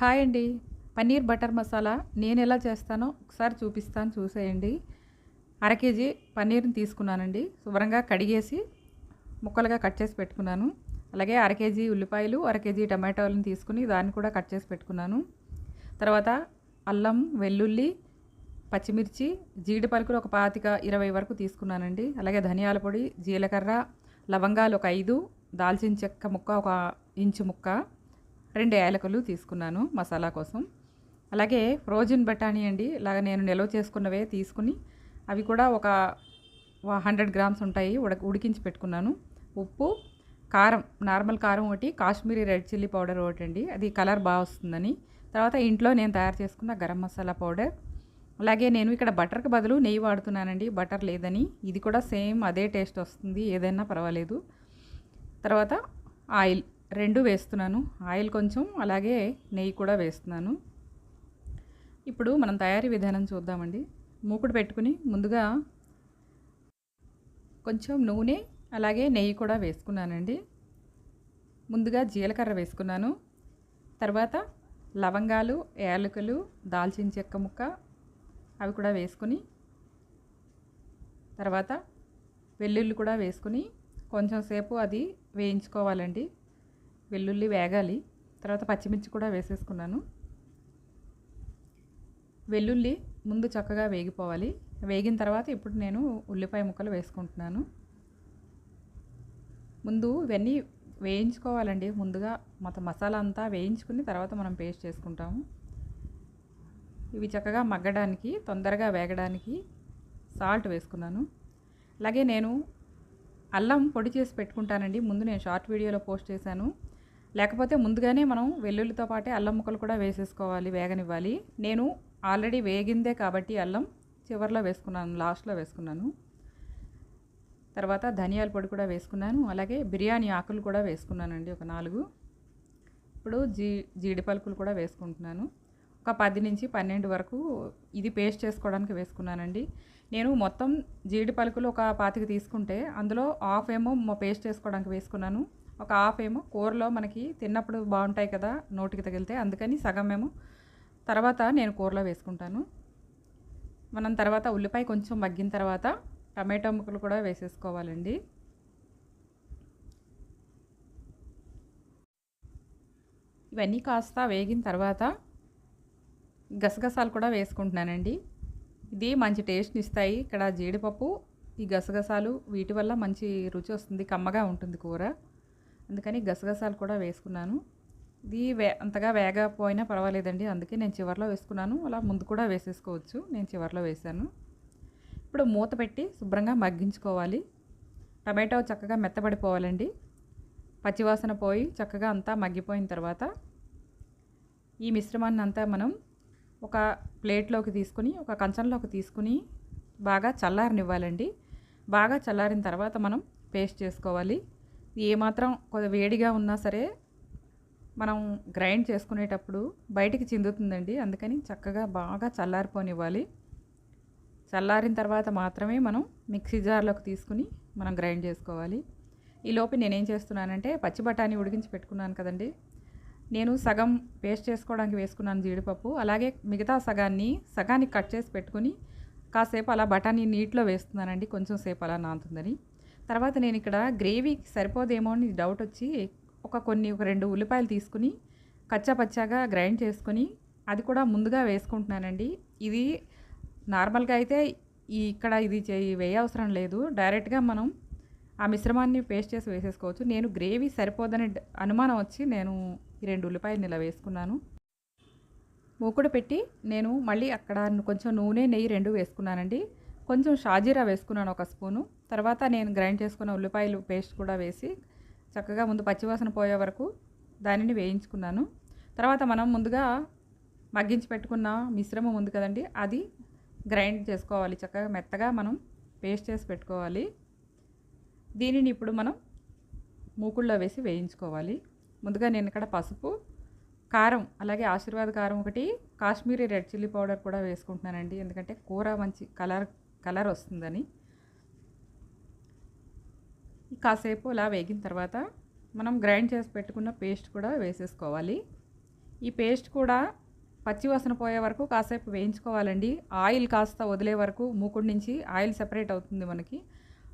Hi అండి. Paneer butter masala నేను ఎలా చేస్తానో ఒకసారి చూపిస్తాను చూసేయండి. అర కేజీ పన్నీర్ని తీసుకున్నానండి. శుభ్రంగా కడిగేసి ముక్కలుగా కట్ చేసి పెట్టుకున్నాను. అలాగే అర కేజీ ఉల్లిపాయలు అర కేజీ టమాటోలను తీసుకుని దాన్ని కూడా కట్ చేసి పెట్టుకున్నాను. తర్వాత అల్లం వెల్లుల్లి పచ్చిమిర్చి జీడిపలుకులు ఒక పాతిక ఇరవై వరకు తీసుకున్నానండి. అలాగే ధనియాల పొడి జీలకర్ర లవంగాలు ఒక ఐదు దాల్చిన చెక్క ముక్క ఒక ఇంచు ముక్క. రెండు యాలకులు తీసుకున్నాను మసాలా కోసం. అలాగే ఫ్రోజన్ బఠానీ అండి ఇలాగ నేను నిల్వ చేసుకున్నవే తీసుకుని అవి కూడా ఒక హండ్రెడ్ గ్రామ్స్ ఉంటాయి ఉడక ఉడికించి పెట్టుకున్నాను. ఉప్పు కారం నార్మల్ కారం ఒకటి కాశ్మీరీ రెడ్ చిల్లీ పౌడర్ ఒకటి అండి అది కలర్ బాగా వస్తుందని. తర్వాత ఇంట్లో నేను తయారు చేసుకున్న గరం మసాలా పౌడర్. అలాగే నేను ఇక్కడ బటర్కి బదులు నెయ్యి వాడుతున్నానండి బటర్ లేదని. ఇది కూడా సేమ్ అదే టేస్ట్ వస్తుంది ఏదైనా పర్వాలేదు. తర్వాత ఆయిల్. రెండు వేస్తున్నాను. ఆయిల్ కొంచెం అలాగే నెయ్యి కూడా వేస్తున్నాను. ఇప్పుడు మనం తయారీ విధానం చూద్దామండి. మూకుడు పెట్టుకుని ముందుగా కొంచెం నూనె అలాగే నెయ్యి కూడా వేసుకున్నానండి. ముందుగా జీలకర్ర వేసుకున్నాను. తర్వాత లవంగాలు యాలకులు దాల్చిన చెక్క ముక్క అవి కూడా వేసుకుని తర్వాత వెల్లుల్లి కూడా వేసుకుని కొంచెం సేపు అది వేయించుకోవాలండి. వెల్లుల్లి వేగాలి. తర్వాత పచ్చిమిర్చి కూడా వేసేసుకున్నాను. వెల్లుల్లి ముందు చక్కగా వేగిపోవాలి. వేగిన తర్వాత ఇప్పుడు నేను ఉల్లిపాయ ముక్కలు వేసుకుంటున్నాను. ముందు ఇవన్నీ వేయించుకోవాలండి. ముందుగా మొత్తం మసాలా అంతా వేయించుకుని తర్వాత మనం పేస్ట్ చేసుకుంటాము. ఇవి చక్కగా మగ్గడానికి తొందరగా వేగడానికి సాల్ట్ వేసుకున్నాను. అలాగే నేను అల్లం పొడి చేసి పెట్టుకుంటానండి. ముందు నేను షార్ట్ వీడియోలో పోస్ట్ చేశాను. లేకపోతే ముందుగానే మనం వెల్లుల్లితో పాటే అల్లం ముక్కలు కూడా వేసేసుకోవాలి వేగనివ్వాలి. నేను ఆల్రెడీ వేగిందే కాబట్టి అల్లం చివరిలో వేసుకున్నాను లాస్ట్లో వేసుకున్నాను. తర్వాత ధనియాల పొడి కూడా వేసుకున్నాను అలాగే బిర్యానీ ఆకులు కూడా వేసుకున్నానండి ఒక నాలుగు. ఇప్పుడు జీ జీడిపలుకులు కూడా వేసుకుంటున్నాను. ఒక పది నుంచి పన్నెండు వరకు ఇది పేస్ట్ చేసుకోవడానికి వేసుకున్నానండి. నేను మొత్తం జీడిపలుకులు ఒక పాతిక తీసుకుంటే అందులో హాఫ్ ఏమో పేస్ట్ చేసుకోవడానికి వేసుకున్నాను. ఒక హాఫ్ ఏమో. కూరలో మనకి తిన్నప్పుడు బాగుంటాయి కదా నోటికి తగిలితే. అందుకని సగం ఏమో. తర్వాత నేను కూరలో వేసుకుంటాను. మనం తర్వాత ఉల్లిపాయ కొంచెం మగ్గిన తర్వాత టమాటో ముక్కలు కూడా వేసేసుకోవాలండి. ఇవన్నీ కాస్త వేగిన తర్వాత గసగసాలు కూడా వేసుకుంటున్నానండి. ఇది మంచి టేస్ట్ని ఇస్తాయి. ఇక్కడ జీడిపప్పు ఈ గసగసాలు వీటి వల్ల మంచి రుచి వస్తుంది. కమ్మగా ఉంటుంది కూర. అందుకని గసగసాలు కూడా వేసుకున్నాను. ఇది వే అంతగా వేగపోయినా పర్వాలేదండి. అందుకే నేను చివరిలో వేసుకున్నాను. అలా ముందు కూడా వేసేసుకోవచ్చు. నేను చివరిలో వేసాను. ఇప్పుడు మూత పెట్టి శుభ్రంగా మగ్గించుకోవాలి. టమాటో చక్కగా మెత్తబడిపోవాలండి. పచ్చివాసన పోయి చక్కగా అంతా మగ్గిపోయిన తర్వాత ఈ మిశ్రమాన్ని అంతా మనం ఒక ప్లేట్లోకి తీసుకుని ఒక కంచంలోకి తీసుకుని బాగా చల్లారనివ్వాలండి. బాగా చల్లారిన తర్వాత మనం పేస్ట్ చేసుకోవాలి. ఏమాత్రం కొద్దిగా వేడిగా ఉన్నా సరే మనం గ్రైండ్ చేసుకునేటప్పుడు బయటికి చిందుతుందండి. అందుకని చక్కగా బాగా చల్లారిపోనివ్వాలి. చల్లారిన తర్వాత మాత్రమే మనం మిక్సీ జార్లోకి తీసుకుని మనం గ్రైండ్ చేసుకోవాలి. ఈ లోపు నేనేం చేస్తున్నానంటే పచ్చి బఠానీ ఉడికించి పెట్టుకున్నాను కదండి. నేను సగం పేస్ట్ చేసుకోవడానికి వేసుకున్నాను జీడిపప్పు. అలాగే మిగతా సగాన్ని సగానికి కట్ చేసి పెట్టుకుని కాసేపు అలా బఠానీ నీటిలో వేస్తున్నానండి. కొంచెం సేపు అలా నాంతుందని తర్వాత నేను ఇక్కడ గ్రేవీకి సరిపోదేమో అని డౌట్ వచ్చి ఒక కొన్ని ఒక రెండు ఉల్లిపాయలు తీసుకుని కచ్చాపచ్చాగా గ్రైండ్ చేసుకుని అది కూడా ముందుగా వేసుకుంటున్నానండి. ఇది నార్మల్గా అయితే ఈ ఇక్కడ ఇది వేయ అవసరం లేదు. డైరెక్ట్గా మనం ఆ మిశ్రమాన్ని పేస్ట్ చేసి వేసేసుకోవచ్చు. నేను గ్రేవీ సరిపోదని అనుమానం వచ్చి నేను ఈ రెండు ఉల్లిపాయలు ఇలా వేసుకున్నాను. మూకుడు పెట్టి నేను మళ్ళీ అక్కడ కొంచెం నూనె నెయ్యి రెండు వేసుకున్నానండి. కొంచెం షాజీరా వేసుకున్నాను ఒక స్పూను. తర్వాత నేను గ్రైండ్ చేసుకున్న ఉల్లిపాయలు పేస్ట్ కూడా వేసి చక్కగా ముందు పచ్చివాసన పోయే వరకు దానిని వేయించుకున్నాను. తర్వాత మనం ముందుగా మగ్గించి పెట్టుకున్న మిశ్రమం ఉంది కదండి అది గ్రైండ్ చేసుకోవాలి. చక్కగా మెత్తగా మనం పేస్ట్ చేసి పెట్టుకోవాలి. దీనిని ఇప్పుడు మనం మూకుళ్ళో వేసి వేయించుకోవాలి. ముందుగా నేను ఇక్కడ పసుపు కారం అలాగే ఆశీర్వాద కారం ఒకటి కాశ్మీరీ రెడ్ చిల్లీ పౌడర్ కూడా వేసుకుంటున్నానండి. ఎందుకంటే కూర మంచి కలర్ కలర్ వస్తుందని. కాసేపు అలా వేగిన తర్వాత మనం గ్రైండ్ చేసి పెట్టుకున్న పేస్ట్ కూడా వేసేసుకోవాలి. ఈ పేస్ట్ కూడా పచ్చి వాసన పోయే వరకు కాసేపు వేయించుకోవాలండి. ఆయిల్ కాస్త వదిలే వరకు మూకుడు నుంచి ఆయిల్ సెపరేట్ అవుతుంది మనకి.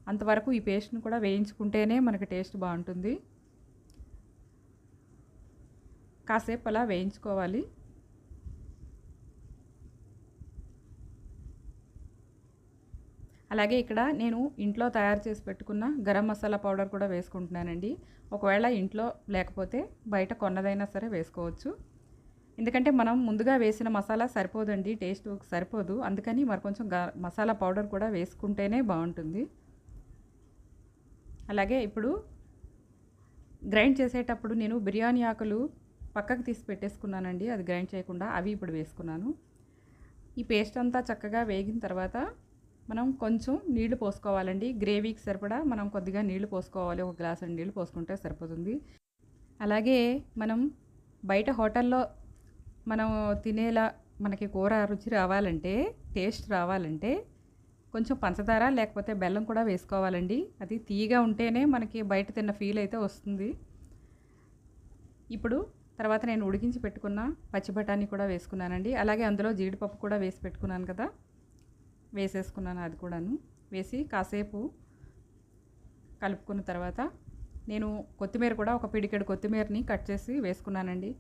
అంతవరకు ఈ పేస్ట్ని కూడా వేయించుకుంటేనే మనకి టేస్ట్ బాగుంటుంది. కాసేపు అలా వేయించుకోవాలి. అలాగే ఇక్కడ నేను ఇంట్లో తయారు చేసి పెట్టుకున్న గరం మసాలా పౌడర్ కూడా వేసుకుంటున్నానండి. ఒకవేళ ఇంట్లో లేకపోతే బయట కొన్నదైనా సరే వేసుకోవచ్చు. ఎందుకంటే మనం ముందుగా వేసిన మసాలా సరిపోదండి టేస్ట్ సరిపోదు. అందుకని మరి కొంచెం మసాలా పౌడర్ కూడా వేసుకుంటేనే బాగుంటుంది. అలాగే ఇప్పుడు గ్రైండ్ చేసేటప్పుడు నేను బిర్యానీ ఆకులు పక్కకు తీసి పెట్టేసుకున్నానండి. అది గ్రైండ్ చేయకుండా అవి ఇప్పుడు వేసుకున్నాను. ఈ పేస్ట్ అంతా చక్కగా వేగిన తర్వాత మనం కొంచెం నీళ్ళు పోసుకోవాలండి. గ్రేవీకి సరిపడా మనం కొద్దిగా నీళ్ళు పోసుకోవాలి. ఒక గ్లాస్ నీళ్ళు పోసుకుంటే సరిపోతుంది. అలాగే మనం బయట హోటల్లో మనం తినేలా మనకి కూర రుచి రావాలంటే టేస్ట్ రావాలంటే కొంచెం పంచదార లేకపోతే బెల్లం కూడా వేసుకోవాలండి. అది తీయగా ఉంటేనే మనకి బయట తిన్న ఫీల్ అయితే వస్తుంది. ఇప్పుడు తర్వాత నేను ఉడికించి పెట్టుకున్న పచ్చి బఠానీ కూడా వేసుకున్నానండి. అలాగే అందులో జీడిపప్పు కూడా వేసి పెట్టుకున్నాను కదా. వేసేసుకున్నాను అది కూడాను. వేసి కాసేపు కలుపుకున్న తర్వాత నేను కొత్తిమీర కూడా ఒక పిడికెడు కొత్తిమీరని కట్ చేసి వేసుకున్నానండి.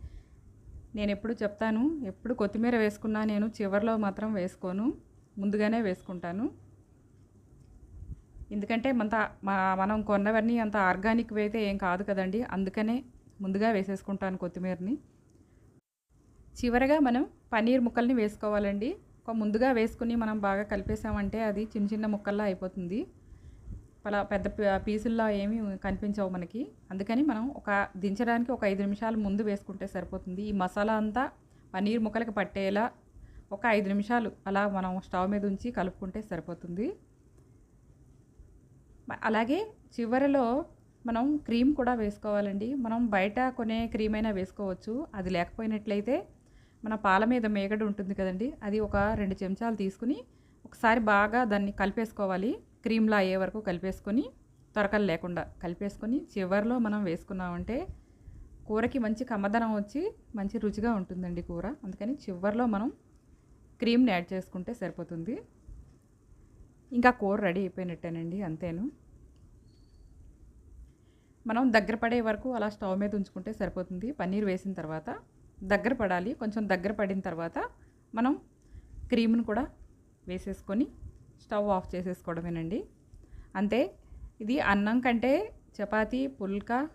నేను ఎప్పుడు చెప్తాను ఎప్పుడు కొత్తిమీర వేసుకున్నా నేను చివరిలో మాత్రం వేసుకోను ముందుగానే వేసుకుంటాను. ఎందుకంటే మంత మనం కొన్నవన్నీ అంత ఆర్గానిక్ అయితే ఏం కాదు కదండి. అందుకనే ముందుగా వేసేసుకుంటాను కొత్తిమీరని. చివరగా మనం పన్నీర్ ముక్కల్ని వేసుకోవాలండి. ఒక ముందుగా వేసుకుని మనం బాగా కలిపేసామంటే అది చిన్న చిన్న ముక్కల్లా అయిపోతుంది. అలా పెద్ద పీసుల్లో ఏమీ కనిపించవు మనకి. అందుకని మనం ఒక దించడానికి ఒక ఐదు నిమిషాలు ముందు వేసుకుంటే సరిపోతుంది. ఈ మసాలా అంతా పన్నీర్ ముక్కలకి పట్టేలా ఒక ఐదు నిమిషాలు అలా మనం స్టవ్ మీద ఉంచి కలుపుకుంటే సరిపోతుంది. అలాగే చివరిలో మనం క్రీమ్ కూడా వేసుకోవాలండి. మనం బయట కొనే క్రీమ్ అయినా వేసుకోవచ్చు. అది లేకపోయినట్లయితే మన పాల మీద మేగడ ఉంటుంది కదండి అది ఒక రెండు చెంచాలు తీసుకుని ఒకసారి బాగా దాన్ని కలిపేసుకోవాలి. క్రీమ్లా అయ్యే వరకు కలిపేసుకొని తొరకలు లేకుండా కలిపేసుకొని చివరిలో మనం వేసుకున్నామంటే కూరకి మంచి కమ్మదనం వచ్చి మంచి రుచిగా ఉంటుందండి కూర. అందుకని చివరిలో మనం క్రీమ్ని యాడ్ చేసుకుంటే సరిపోతుంది. ఇంకా కూర రెడీ అయిపోయినట్టేనండి అంతేను. మనం దగ్గర పడే వరకు అలా స్టవ్ మీద ఉంచుకుంటే సరిపోతుంది. పన్నీర్ వేసిన తర్వాత దగ్గర పడాలి. కొంచెం దగ్గర పడిన తర్వాత మనం క్రీమ్ను కూడా వేసేసుకొని స్టవ్ ఆఫ్ చేసేసుకోవడమేనండి. అంతే. ఇది అన్నం కంటే చపాతి పుల్కా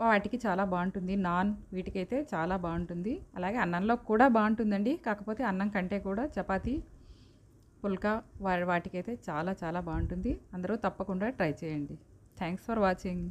వాటికి చాలా బాగుంటుంది. నాన్ వీటికైతే చాలా బాగుంటుంది. అలాగే అన్నంలో కూడా బాగుంటుందండి. కాకపోతే అన్నం కంటే కూడా చపాతి పుల్కా వాటికైతే చాలా చాలా బాగుంటుంది. అందరూ తప్పకుండా ట్రై చేయండి. Thanks for watching.